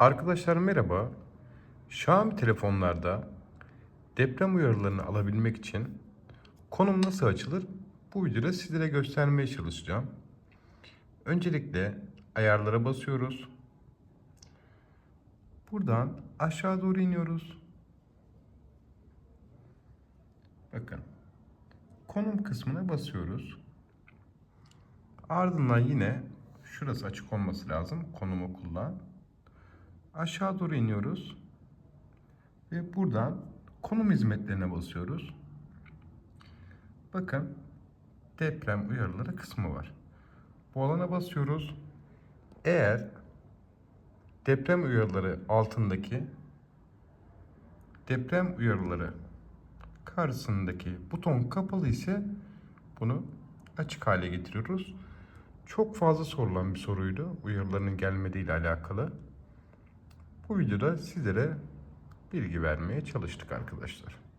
Arkadaşlar merhaba. Xiaomi telefonlarda deprem uyarılarını alabilmek için konum nasıl açılır? Bu videoda sizlere göstermeye çalışacağım. Öncelikle ayarlara basıyoruz. Buradan aşağı doğru iniyoruz. Bakın. Konum kısmına basıyoruz. Ardından yine şurası açık olması lazım. Konumu kullan. Aşağı doğru iniyoruz. Ve buradan konum hizmetlerine basıyoruz. Bakın deprem uyarıları kısmı var. Bu alana basıyoruz. Eğer deprem uyarıları altındaki deprem uyarıları karşısındaki buton kapalı ise bunu açık hale getiriyoruz. Çok fazla sorulan bir soruydu uyarılarının gelmediği ile alakalı. Bu videoda sizlere bilgi vermeye çalıştık arkadaşlar.